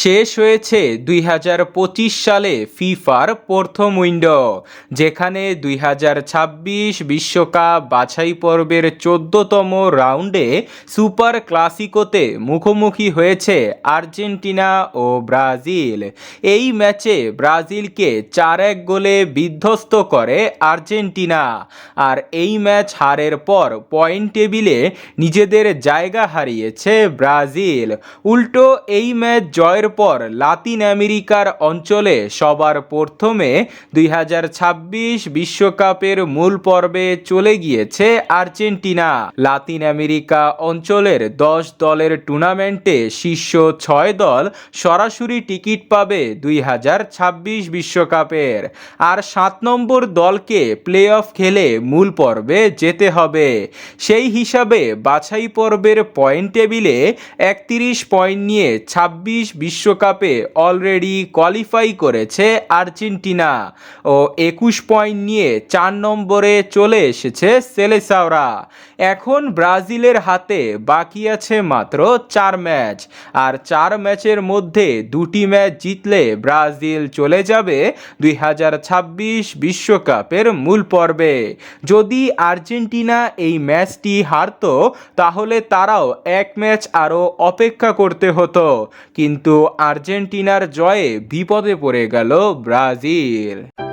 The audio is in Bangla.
শেষ হয়েছে দুই হাজার পঁচিশ সালে ফিফার প্রথম উইন্ডো, যেখানে দুই বিশ্বকাপ বাছাই পর্বের চোদ্দতম রাউন্ডে সুপার ক্লাসিকোতে মুখোমুখি হয়েছে আর্জেন্টিনা ও ব্রাজিল। এই ম্যাচে ব্রাজিলকে চার এক গোলে বিধ্বস্ত করে আর্জেন্টিনা। আর এই ম্যাচ হারের পর পয়েন্ট টেবিলে নিজেদের জায়গা হারিয়েছে ব্রাজিল। উল্টো এই ম্যাচ জয়ের পর লাতিন আমেরিকার অঞ্চলে সবার প্রথমে দুই বিশ্বকাপের মূল পর্বে চলে গিয়েছে আর্জেন্টিনা। লাতিন আমেরিকা অঞ্চলের দশ দলের টুর্নামেন্টে শীর্ষ ছয় দল সরাসরি টিকিট পাবে দুই বিশ্বকাপের। আর সাত নম্বর দলকে প্লে অফ খেলে মূল পর্বে যেতে হবে। সেই হিসাবে বাছাই পর্বের পয়েন্ট টেবিলে একত্রিশ পয়েন্ট নিয়ে ছাব্বিশ বিশ্বকাপে অলরেডি কোয়ালিফাই করেছে আর্জেন্টিনা ও একুশ পয়েন্ট নিয়ে চার নম্বরে চলে এসেছে সেলেসাওরা। এখন ব্রাজিলের হাতে বাকি আছে মাত্র চার ম্যাচ। আর চার ম্যাচের মধ্যে দুটি ম্যাচ জিতলে ব্রাজিল চলে যাবে দুই হাজার ছাব্বিশ বিশ্বকাপের মূল পর্বে। যদি আর্জেন্টিনা এই ম্যাচটি হারতো, তাহলে তারাও এক ম্যাচ আরও অপেক্ষা করতে হতো। কিন্তু আর্জেন্টিনার জয়ে বিপদে পড়ে গেল ব্রাজিল।